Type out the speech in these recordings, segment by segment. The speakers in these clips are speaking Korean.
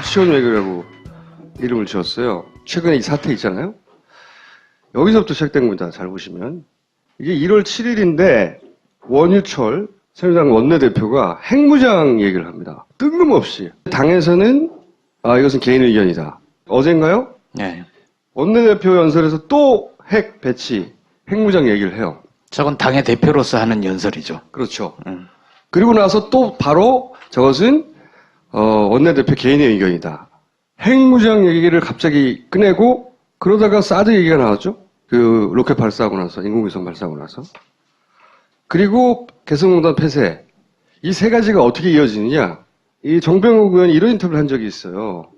유치원 외교라고 이름을 지었어요. 최근에 이 사태 있잖아요. 여기서부터 시작된 겁니다. 잘 보시면. 이게 1월 7일인데 원유철 새누리당 원내대표가 핵무장 얘기를 합니다. 뜬금없이. 당에서는 아 이것은 개인 의견이다. 어젠가요? 네. 원내대표 연설에서 또 핵 배치, 핵무장 얘기를 해요. 저건 당의 대표로서 하는 연설이죠. 그렇죠. 음. 그리고 나서 또 바로 저것은 어, 원내대표 개인의 의견이다. 핵무장 얘기를 갑자기 꺼내고 그러다가 사드 얘기가 나왔죠. 그 로켓 발사하고 나서 인공위성 발사하고 나서 그리고 개성공단 폐쇄 이 세 가지가 어떻게 이어지느냐 이 정병욱 의원이 이런 인터뷰를 한 적이 있어요.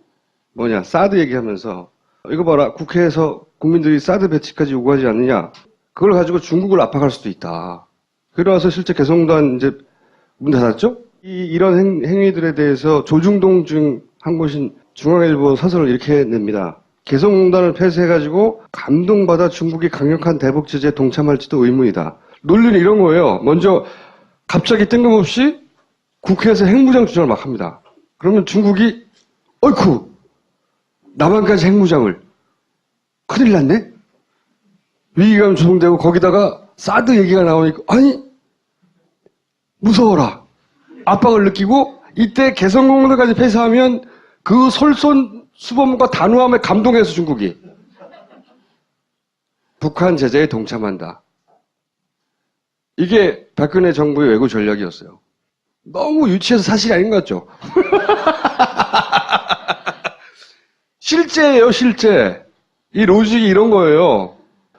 뭐냐 사드 얘기하면서 이거 봐라 국회에서 국민들이 사드 배치까지 요구하지 않느냐 그걸 가지고 중국을 압박할 수도 있다. 그러나서 실제 개성공단 이제 문 닫았죠? 이, 이런 행, 행위들에 대해서 조중동 중 한 곳인 중앙일보 사설을 이렇게 냅니다. 개성공단을 폐쇄해가지고 감동받아 중국이 강력한 대북 제재에 동참할지도 의문이다. 논리는 이런 거예요. 먼저 갑자기 뜬금없이 국회에서 핵무장 주장을 막 합니다. 그러면 중국이 어이쿠 남한까지 핵무장을 큰일 났네? 위기감 조성되고 거기다가 사드 얘기가 나오니까 아니 무서워라. 압박을 느끼고 이때 개성공단까지 폐쇄하면 그 솔선 수범과 단호함에 감동해서 중국이 북한 제재에 동참한다. 이게 박근혜 정부의 외교 전략이었어요. 너무 유치해서 사실이 아닌 것 같죠? 실제예요, 실제. 이 로직이 이런 거예요.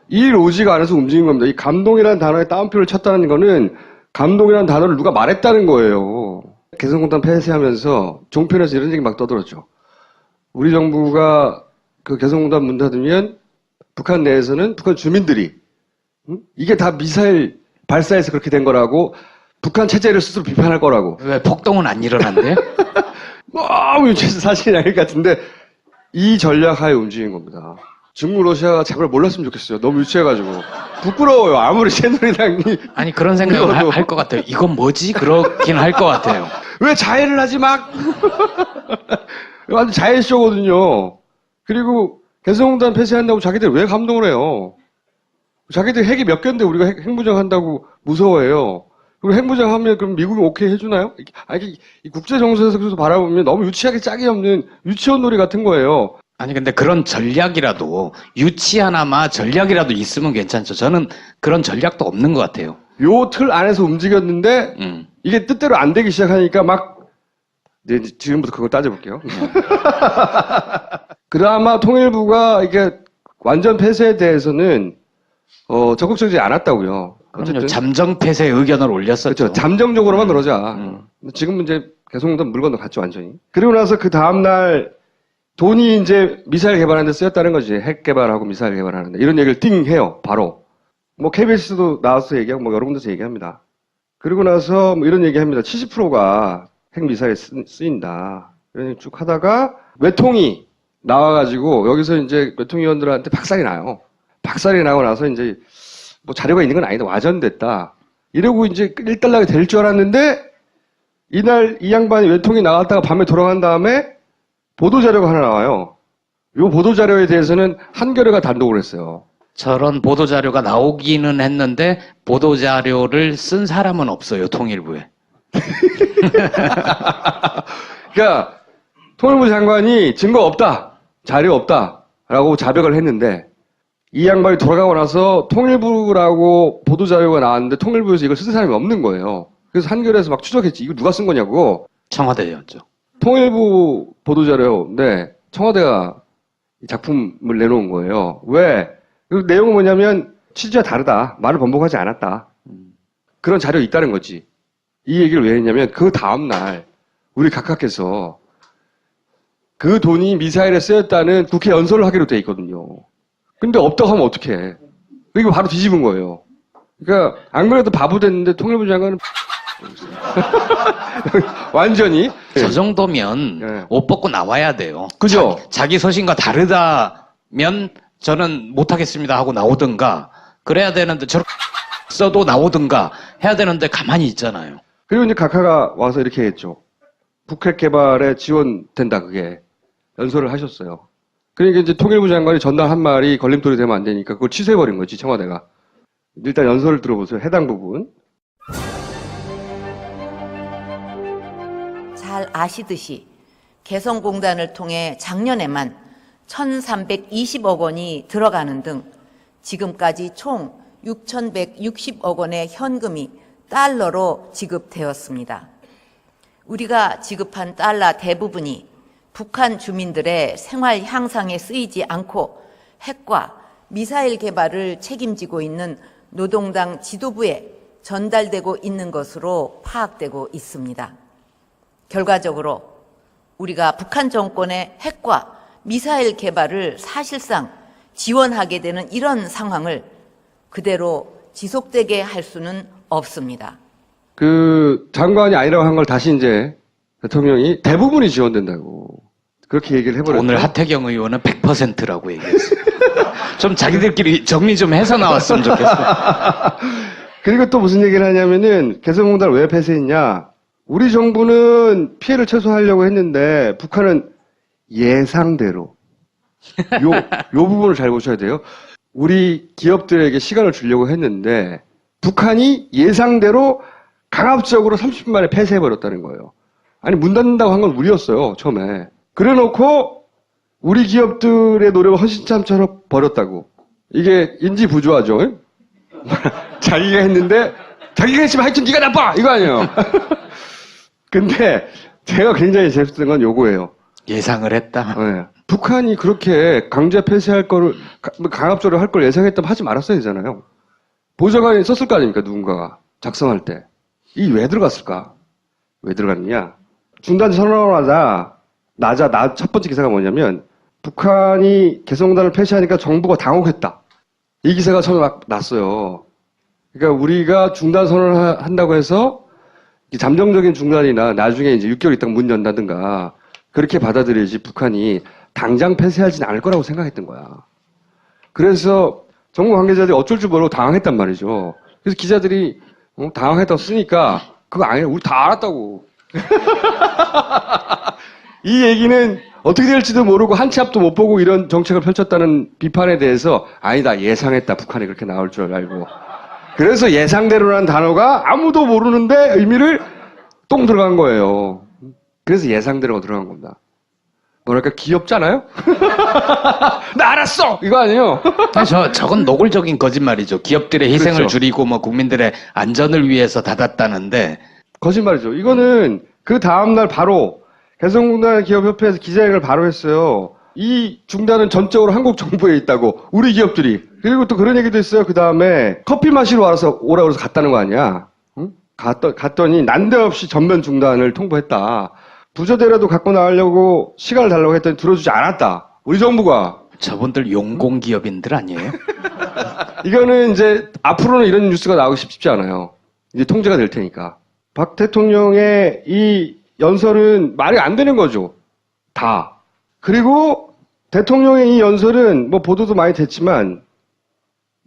이 로직 안에서 움직인 겁니다. 이 감동이라는 단어에 따옴표를 쳤다는 거는 감동이라는 단어를 누가 말했다는 거예요. 개성공단 폐쇄하면서 종편에서 이런 얘기 막 떠들었죠. 우리 정부가 그 개성공단 문 닫으면 북한 내에서는 북한 주민들이 응? 이게 다 미사일 발사해서 그렇게 된 거라고 북한 체제를 스스로 비판할 거라고 왜 폭동은 안 일어난대? 너무 유치해서 사실이 아닐 것 같은데 이 전략하에 움직인 겁니다. 중국 러시아가 제발 몰랐으면 좋겠어요. 너무 유치해가지고 부끄러워요. 아무리 새누리당이 아니 그런 생각을 할 것 같아요. 이건 뭐지? 그렇긴 할 것 같아요. 왜 자해를 하지 막 완전 자해쇼거든요. 그리고 개성공단 폐쇄한다고 자기들 왜 감동을 해요? 자기들 핵이 몇 개인데 우리가 핵, 핵무장 한다고 무서워해요. 그리고 핵무장 하면 그럼 미국이 오케이 해주나요? 아니, 이 국제 정세에서 바라보면 너무 유치하게 짝이 없는 유치원 놀이 같은 거예요. 아니 근데 그런 전략이라도 유치 하나마 전략이라도 있으면 괜찮죠. 저는 그런 전략도 없는 것 같아요. 요 틀 안에서 움직였는데 음. 이게 뜻대로 안 되기 시작하니까 막 이제 지금부터 그걸 따져볼게요. 그나마 통일부가 이게 완전 폐쇄에 대해서는 어, 적극적이지 않았다고요. 그럼요. 잠정 폐쇄 의견을 올렸었죠. 그렇죠. 잠정적으로만 그러자. 음. 지금은 이제 개성공단 물 건너갔죠, 완전히. 그리고 나서 그 다음 날 돈이 이제 미사일 개발하는 데 쓰였다는 거지. 핵 개발하고 미사일 개발하는데. 이런 얘기를 띵 해요, 바로. 뭐 KBS도 나와서 얘기하고 뭐 여러 군데서 얘기합니다. 그리고 나서 뭐 이런 얘기 합니다. 70%가 핵 미사일에 쓰, 쓰인다. 이런 얘기 쭉 하다가 외통이 나와가지고 여기서 이제 외통위원들한테 박살이 나요. 박살이 나고 나서 이제 뭐 자료가 있는 건 아니다. 와전됐다. 이러고 이제 일단락이 될 줄 알았는데 이날 이 양반이 외통이 나갔다가 밤에 돌아간 다음에 보도자료가 하나 나와요. 요 보도자료에 대해서는 한겨레가 단독을 했어요. 저런 보도 자료가 나오기는 했는데 보도 자료를 쓴 사람은 없어요. 통일부에. 그러니까 통일부 장관이 증거 없다, 자료 없다 라고 자백을 했는데 이 양반이 돌아가고 나서 통일부라고 보도 자료가 나왔는데 통일부에서 이걸 쓴 사람이 없는 거예요. 그래서 한겨레에서 막 추적했지. 이거 누가 쓴 거냐고. 청와대였죠. 통일부 보도 자료인데 청와대가 이 작품을 내놓은 거예요. 왜? 그 내용은 뭐냐면 취지와 다르다. 말을 번복하지 않았다. 그런 자료 있다는 거지. 이 얘기를 왜 했냐면 그 다음 날 우리 각하께서 그 돈이 미사일에 쓰였다는 국회 연설을 하기로 돼 있거든요. 근데 없다고 하면 어떡해. 이거 바로 뒤집은 거예요. 그러니까 안 그래도 바보 됐는데 통일부 장관은 완전히 저 정도면 네. 옷 벗고 나와야 돼요. 그죠? 자기, 자기 소신과 다르다면 저는 못하겠습니다 하고 나오든가 그래야 되는데 저렇게 써도 나오든가 해야 되는데 가만히 있잖아요. 그리고 이제 각하가 와서 이렇게 했죠. 북핵 개발에 지원된다, 그게. 연설을 하셨어요. 그러니까 이제 통일부 장관이 전날 한 말이 걸림돌이 되면 안 되니까 그걸 취소해버린 거지, 청와대가. 일단 연설을 들어보세요. 해당 부분. 잘 아시듯이 개성공단을 통해 작년에만 1,320억 원이 들어가는 등 지금까지 총 6,160억 원의 현금이 달러로 지급되었습니다. 우리가 지급한 달러 대부분이 북한 주민들의 생활 향상에 쓰이지 않고 핵과 미사일 개발을 책임지고 있는 노동당 지도부에 전달되고 있는 것으로 파악되고 있습니다. 결과적으로 우리가 북한 정권의 핵과 미사일 개발을 사실상 지원하게 되는 이런 상황을 그대로 지속되게 할 수는 없습니다. 그 장관이 아니라고 한 걸 다시 이제 대통령이 대부분이 지원된다고 그렇게 얘기를 해버렸죠. 오늘 하태경 의원은 100%라고 얘기했어요. 좀 자기들끼리 정리 좀 해서 나왔으면 좋겠어요. 그리고 또 무슨 얘기를 하냐면은 개성공단을 왜 폐쇄했냐? 우리 정부는 피해를 최소화하려고 했는데 북한은 예상대로 요, 요 부분을 잘 보셔야 돼요. 우리 기업들에게 시간을 주려고 했는데 북한이 예상대로 강압적으로 30분 만에 폐쇄해버렸다는 거예요. 아니 문 닫는다고 한 건 우리였어요 처음에. 그래놓고 우리 기업들의 노력을 헌신참처럼 버렸다고. 이게 인지 부조하죠. 자기가 했는데 자기가 했지만 하여튼 네가 나빠 이거 아니에요. 근데 제가 굉장히 재밌었던 건 요거예요. 예상을 했다. 예. 북한이 그렇게 강제 폐쇄할 거를 가- 뭐 강압적으로 할 걸 예상했다면 하지 말았어야 되잖아요. 보좌관이 썼을 거 아닙니까 누군가가 작성할 때. 이 왜 들어갔을까? 왜 들어갔느냐? 중단 선언하자 나자 나 첫 번째 기사가 뭐냐면 북한이 개성공단을 폐쇄하니까 정부가 당혹했다. 이 기사가 처음에 막 났어요. 그러니까 우리가 중단 선언을 하- 한다고 해서 이 잠정적인 중단이나 나중에 이제 6개월 있다가 문 연다든가 그렇게 받아들여야지 북한이 당장 폐쇄하진 않을 거라고 생각했던 거야. 그래서 정부 관계자들이 어쩔 줄 모르고 당황했단 말이죠. 그래서 기자들이 어, 당황했다고 쓰니까 그거 아니에요. 우리 다 알았다고. 이 얘기는 어떻게 될지도 모르고 한 치 앞도 못 보고 이런 정책을 펼쳤다는 비판에 대해서 아니다 예상했다 북한이 그렇게 나올 줄 알고 그래서 예상대로라는 단어가 아무도 모르는데 의미를 똥 들어간 거예요. 그래서 예상대로가 들어간 겁니다. 뭐랄까 귀엽잖아요? 나 알았어 이거 아니에요? 아니, 저, 저건 노골적인 거짓말이죠. 기업들의 희생을 그렇죠. 줄이고 뭐 국민들의 안전을 위해서 닫았다는데 거짓말이죠. 이거는 그 다음날 바로 개성공단 기업협회에서 기자회견을 바로 했어요. 이 중단은 전적으로 한국 정부에 있다고 우리 기업들이 그리고 또 그런 얘기도 있어요. 그 다음에 커피 마시러 와서 오라고 해서 갔다는 거 아니야? 응? 갔더, 갔더니 난데없이 전면 중단을 통보했다. 부저대라도 갖고 나가려고 시간을 달라고 했더니 들어주지 않았다. 우리 정부가 저분들 용공 기업인들 아니에요? 이거는 이제 앞으로는 이런 뉴스가 나오기 쉽지 않아요. 이제 통제가 될 테니까. 박 대통령의 이 연설은 말이 안 되는 거죠. 다. 그리고 대통령의 이 연설은 뭐 보도도 많이 됐지만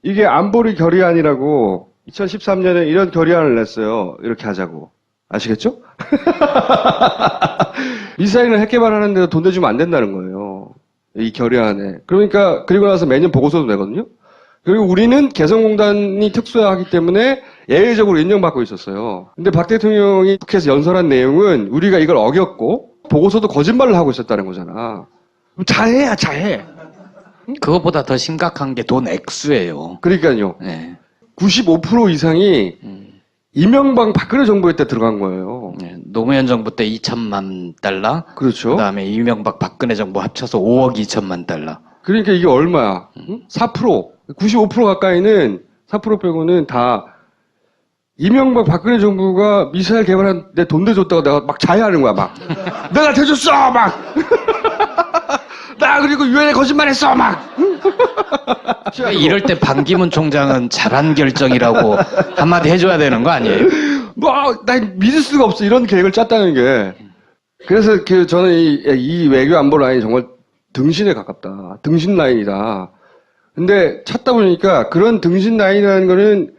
이게 안보리 결의안이라고 2013년에 이런 결의안을 냈어요. 이렇게 하자고. 아시겠죠? 미사일은 핵 개발하는데 돈 내주면 안 된다는 거예요. 이 결의안에. 그러니까 그리고 나서 매년 보고서도 내거든요. 그리고 우리는 개성공단이 특수하기 때문에 예외적으로 인정받고 있었어요. 근데 박 대통령이 국회에서 연설한 내용은 우리가 이걸 어겼고 보고서도 거짓말을 하고 있었다는 거잖아. 자해야 자해. 그것보다 더 심각한 게 돈 액수예요. 그러니까요. 네. 95% 이상이 이명박 박근혜 정부에 때 들어간 거예요. 네. 노무현 정부 때 2천만 달러, 그렇죠. 그다음에 이명박 박근혜 정부 합쳐서 5억 2천만 달러. 그러니까 이게 얼마야? 응? 4%. 95% 가까이는 4% 빼고는 다 이명박 박근혜 정부가 미사일 개발하는데 돈 대줬다고 내가 막 자해하는 거야, 막. 내가 대줬어! 막! 나 그리고 유엔에 거짓말했어! 막! 이럴 때 반기문 총장은 잘한 결정이라고 한마디 해줘야 되는 거 아니에요? 뭐, 난 믿을 수가 없어. 이런 계획을 짰다는 게. 그래서 그 저는 이, 이 외교 안보 라인이 정말 등신에 가깝다. 등신 라인이다. 근데 찾다 보니까 그런 등신 라인이라는 거는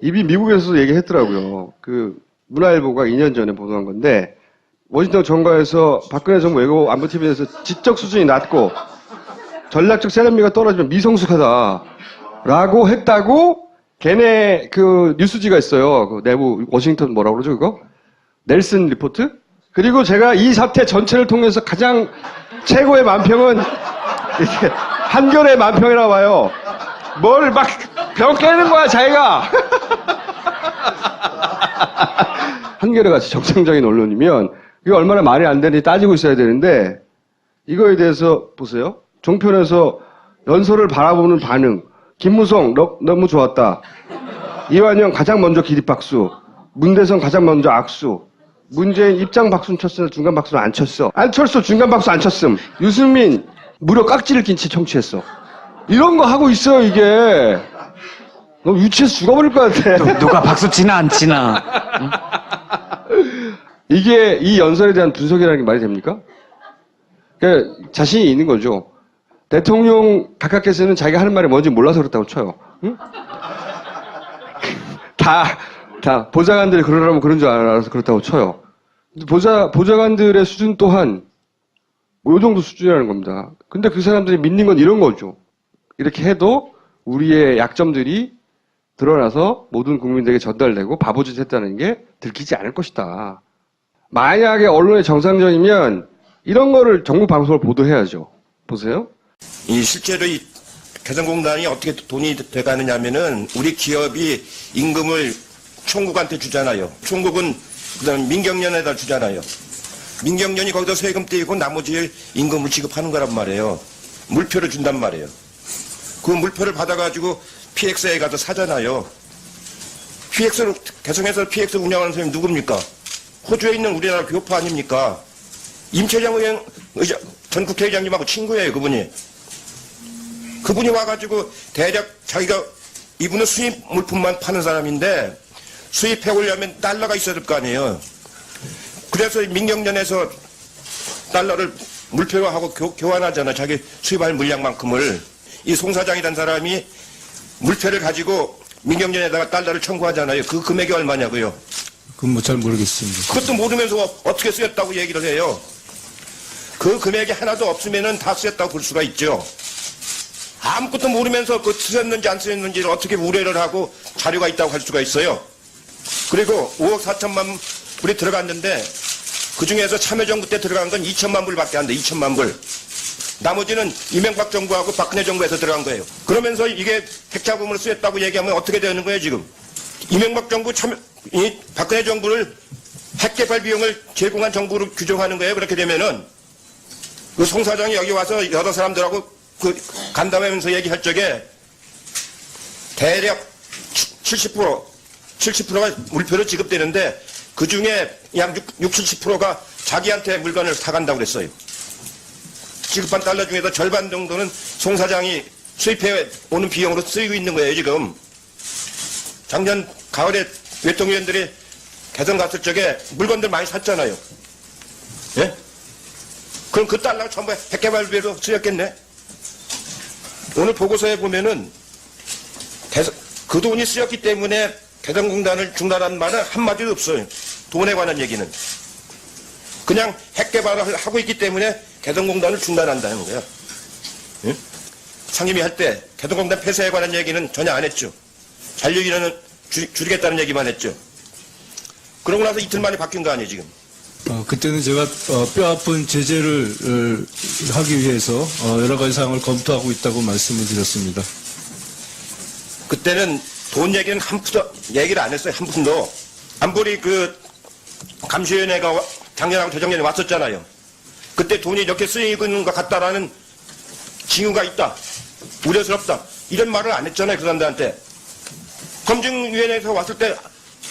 이미 미국에서도 얘기했더라고요. 그 문화일보가 2년 전에 보도한 건데 워싱턴 정가에서 박근혜 정부 외교 안보팀에서 지적 수준이 낮고 전략적 세련미가 떨어지면 미성숙하다. 라고 했다고 걔네 그 뉴스지가 있어요. 그 내부 워싱턴 뭐라고 그러죠 그거? 넬슨 리포트? 그리고 제가 이 사태 전체를 통해서 가장 최고의 만평은 한결의 만평이라고 봐요. 뭘 막 병 깨는 거야 자기가. 한겨레 같이 정상적인 언론이면 이거 얼마나 말이 안 되는지 따지고 있어야 되는데 이거에 대해서 보세요. 종편에서 연설을 바라보는 반응. 김무성 너, 너무 좋았다. 이완영 가장 먼저 기립박수. 문대성 가장 먼저 악수. 문재인 입장 박수는 쳤으나 중간 박수는 안 쳤어. 안철수 중간 박수 안 쳤음. 유승민 무려 깍지를 낀 채 청취했어. 이런 거 하고 있어요 이게. 너무 유치해서 죽어버릴 것 같아. 누 가 박수 치나 안 치나. 이게 이 연설에 대한 분석이라는 게 말이 됩니까? 그러니까 자신이 있는 거죠. 대통령 각하께서는 자기가 하는 말이 뭔지 몰라서 그렇다고 쳐요. 응? 다, 다 보좌관들이 그러라면 그런 줄 알아서 그렇다고 쳐요. 보좌, 보좌관들의 수준 또한 뭐요 정도 수준이라는 겁니다. 근데 그 사람들이 믿는 건 이런 거죠. 이렇게 해도 우리의 약점들이 드러나서 모든 국민들에게 전달되고 바보짓 했다는 게 들키지 않을 것이다. 만약에 언론이 정상적이면 이런 거를 정부 방송을 보도해야죠. 보세요. 이 실제로 이 개성공단이 어떻게 돈이 돼가느냐면은 우리 기업이 임금을 총국한테 주잖아요. 총국은 그다음 민경련에다 주잖아요. 민경련이 거기다 세금 떼고 나머지 임금을 지급하는 거란 말이에요. 물표를 준단 말이에요. 그 물표를 받아가지고 PX에 가서 사잖아요. PX를 개성에서 PX 운영하는 사람이 누굽니까? 호주에 있는 우리나라 교포 아닙니까? 임철영 의원 의장, 전 국회의장님하고 친구예요, 그분이. 그분이 와가지고 대략 자기가 이분은 수입 물품만 파는 사람인데 수입해 오려면 달러가 있어야 될 거 아니에요. 그래서 민경련에서 달러를 물표하고 교, 교환하잖아. 자기 수입할 물량만큼을. 이 송 사장이란 사람이 물표를 가지고 민경련에다가 달러를 청구하잖아요. 그 금액이 얼마냐고요. 그건 뭐 잘 모르겠습니다. 그것도 모르면서 어- 어떻게 쓰였다고 얘기를 해요. 그 금액이 하나도 없으면은 다 쓰였다고 볼 수가 있죠. 아무것도 모르면서 그 쓰였는지 안 쓰였는지를 어떻게 우려를 하고 자료가 있다고 할 수가 있어요. 그리고 5억 4천만 불이 들어갔는데 그 중에서 참여정부 때 들어간 건 2천만 불밖에 안 돼. 2천만 불. 나머지는 이명박 정부하고 박근혜 정부에서 들어간 거예요. 그러면서 이게 핵자금으로 쓰였다고 얘기하면 어떻게 되는 거예요, 지금? 이명박 정부 참여, 이 박근혜 정부를 핵 개발 비용을 제공한 정부로 규정하는 거예요. 그렇게 되면은 그 송 사장이 여기 와서 여러 사람들하고 그 간담회면서 얘기할 적에 대략 70% 70%가 물표로 지급되는데 그 중에 약 6, 70%가 자기한테 물건을 사간다고 그랬어요. 지급한 달러 중에서 절반 정도는 송 사장이 수입해 오는 비용으로 쓰이고 있는 거예요, 지금. 작년 가을에 외통위원들이 개성 갔을 적에 물건들 많이 샀잖아요. 예? 그럼 그 달러가 전부 핵개발비로 쓰였겠네? 오늘 보고서에 보면은 대서- 그 돈이 쓰였기 때문에 개성공단을 중단한 말은 한마디도 없어요. 돈에 관한 얘기는. 그냥 핵개발을 하고 있기 때문에 개성공단을 중단한다는. 예? 상임위 할 때 개성공단 폐쇄에 관한 얘기는 전혀 안 했죠. 줄- 줄이겠다는 얘기만 했죠. 그러고 나서 이틀 만에 바뀐 거 아니에요, 지금. 어, 그때는 제가 어, 뼈아픈 제재를 어, 하기 위해서 어, 여러 가지 사항을 검토하고 있다고 말씀을 드렸습니다. 그때는 돈 얘기는 한 푼도 얘기를 안 했어요. 한 푼도. 안보리 그 감시위원회가 와- 작년하고 재작년에 왔었잖아요. 그때 돈이 이렇게 쓰이고 있는 것 같다라는 징후가 있다. 우려스럽다. 이런 말을 안 했잖아요. 그 사람들한테. 검증위원회에서 왔을 때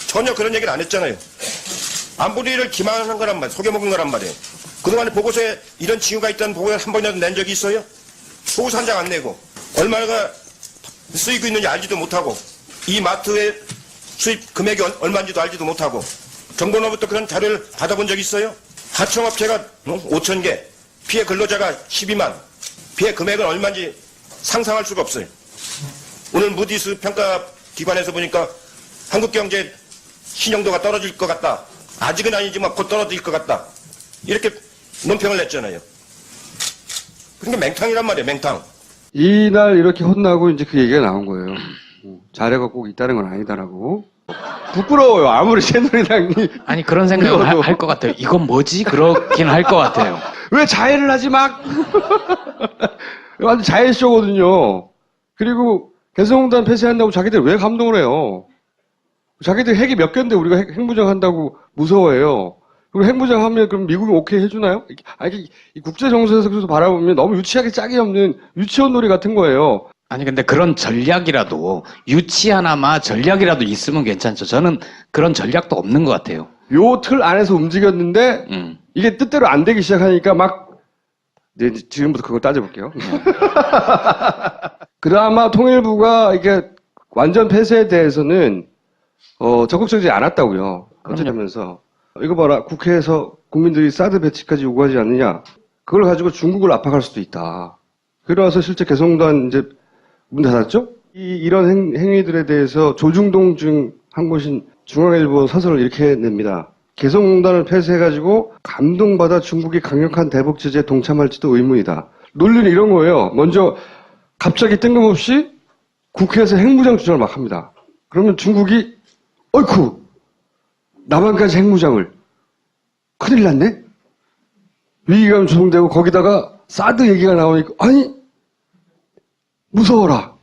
전혀 그런 얘기를 안 했잖아요. 안보리를 기만한 거란 말, 속여먹은 거란 말이에요. 그동안에 보고서에 이런 징후가 있다는 보고를 한 번이라도 낸 적이 있어요? 보고서 한 장 안 내고 얼마가 쓰이고 있는지 알지도 못하고 이 마트의 수입 금액이 얼- 얼마인지도 알지도 못하고 정부로부터 그런 자료를 받아본 적 있어요? 하청업체가 5천 개, 피해 근로자가 12만, 피해 금액은 얼마인지 상상할 수가 없어요. 오늘 무디스 평가 기관에서 보니까 한국 경제 신용도가 떨어질 것 같다. 아직은 아니지만 곧 떨어질 것 같다. 이렇게 논평을 냈잖아요. 그러니까 맹탕이란 말이에요, 맹탕. 이날 이렇게 혼나고 이제 그 얘기가 나온 거예요. 음, 자료가 꼭 있다는 건 아니다라고. 부끄러워요. 아무리 새누리당이 아니 그런 생각을 할 것 같아요. 이건 뭐지? 그렇긴 할 것 같아요. 왜 자해를 하지 막 완전 자해쇼거든요. 그리고 개성공단 폐쇄한다고 자기들 왜 감동을 해요? 자기들 핵이 몇 개인데 우리가 핵, 핵무장 한다고 무서워해요. 그리고 핵무장 하면 그럼 미국이 오케이 해주나요? 이게- 아니, 이 국제 정세에서 바라보면 너무 유치하게 짝이 없는 유치원 놀이 같은 거예요. 아니 근데 그런 전략이라도 유치하나마 전략이라도 있으면 괜찮죠. 저는 그런 전략도 없는 것 같아요. 요 틀 안에서 움직였는데 음. 이게 뜻대로 안 되기 시작하니까 막 네, 지금부터 그거 따져볼게요. 그나마 통일부가 이게 완전 폐쇄에 대해서는 어, 적극적이지 않았다고요. 어쩌면서 이거 봐라 국회에서 국민들이 사드 배치까지 요구하지 않느냐 그걸 가지고 중국을 압박할 수도 있다. 그래서 실제 개성단 이제 문 닫았죠. 이 이런 행, 행위들에 대해서 조중동 중 한 곳인 중앙일보 사설을 이렇게 냅니다. 개성공단을 폐쇄해가지고 감동받아 중국이 강력한 대북 제재에 동참할지도 의문이다. 논리는 이런 거예요. 먼저 갑자기 뜬금없이 국회에서 핵무장 주장을 막 합니다. 그러면 중국이 어이쿠 남한까지 핵무장을 큰일 났네. 위기감 조성되고 거기다가 사드 얘기가 나오니까 아니 무서워라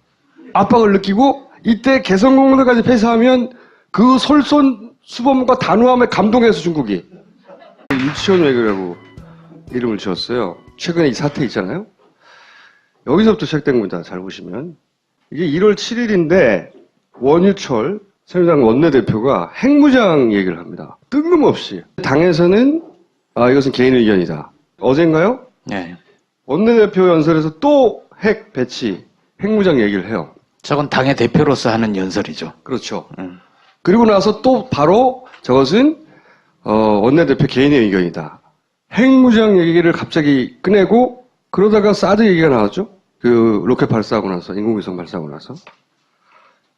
압박을 느끼고 이때 개성공단까지 폐쇄하면 그 솔선 수범과 단호함에 감동해서 중국이 유치원 외교라고 이름을 지었어요. 최근에 이 사태 있잖아요. 여기서부터 시작된 겁니다. 잘 보시면 이게 1월 7일인데 원유철 새누리당 원내대표가 핵무장 얘기를 합니다. 뜬금없이 당에서는 아 이것은 개인 의견이다. 어젠가요? 네. 원내대표 연설에서 또 핵 배치, 핵무장 얘기를 해요. 저건 당의 대표로서 하는 연설이죠. 그렇죠. 음. 그리고 나서 또 바로 저것은 어, 원내대표 개인의 의견이다. 핵무장 얘기를 갑자기 꺼내고 그러다가 사드 얘기가 나왔죠. 그 로켓 발사하고 나서 인공위성 발사하고 나서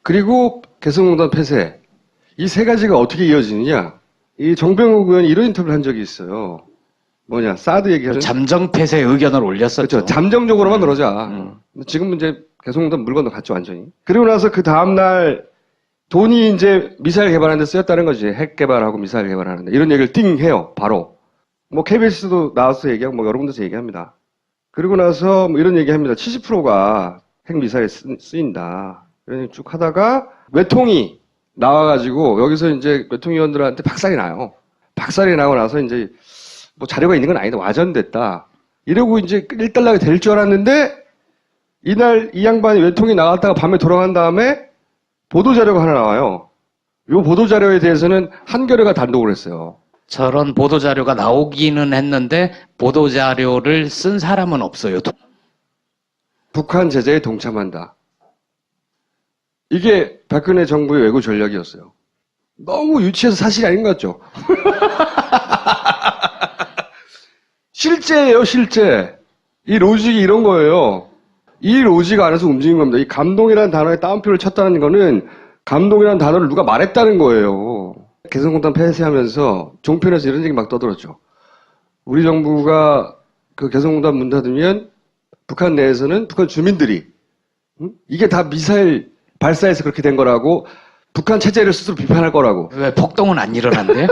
그리고 개성공단 폐쇄 이 세 가지가 어떻게 이어지느냐? 이 정병욱 의원이 이런 인터뷰를 한 적이 있어요. 뭐냐 사드 얘기하는 잠정 폐쇄 의견을 올렸었죠. 그렇죠. 잠정적으로만 그러자. 음. 지금 이제 개성공단 물 건너갔죠, 완전히. 그리고 나서 그 다음 날 돈이 이제 미사일 개발하는 데 쓰였다는 거지. 핵 개발하고 미사일 개발하는데. 이런 얘기를 띵 해요, 바로. 뭐 KBS도 나와서 얘기하고 뭐 여러 군데서 얘기합니다. 그리고 나서 뭐 이런 얘기 합니다. 70%가 핵 미사일에 쓰, 쓰인다. 이런 얘기 쭉 하다가 외통이 나와가지고 여기서 이제 외통위원들한테 박살이 나요. 박살이 나고 나서 이제 뭐 자료가 있는 건 아니다. 와전됐다. 이러고 이제 일단락이 될 줄 알았는데 이날 이 양반이 외통이 나갔다가 밤에 돌아간 다음에 보도자료가 하나 나와요. 요 보도자료에 대해서는 한겨레가 단독을 했어요. 저런 보도 자료가 나오기는 했는데 보도 자료를 쓴 사람은 없어요. 북한 제재에 동참한다. 이게 박근혜 정부의 외교 전략이었어요. 너무 유치해서 사실이 아닌 것 같죠? 실제예요, 실제. 이 로직이 이런 거예요. 이 로직 안에서 움직인 겁니다. 이 감동이라는 단어에 따옴표를 쳤다는 거는 감동이라는 단어를 누가 말했다는 거예요. 개성공단 폐쇄하면서 종편에서 이런 얘기 막 떠들었죠. 우리 정부가 그 개성공단 문 닫으면 북한 내에서는 북한 주민들이 응? 이게 다 미사일 발사해서 그렇게 된 거라고 북한 체제를 스스로 비판할 거라고 왜 폭동은 안 일어난대요?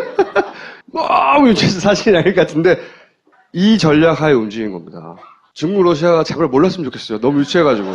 너무 유치해서 사실이 아닐 것 같은데 이 전략하에 움직인 겁니다. 중국 러시아가 제발 몰랐으면 좋겠어요. 너무 유치해가지고.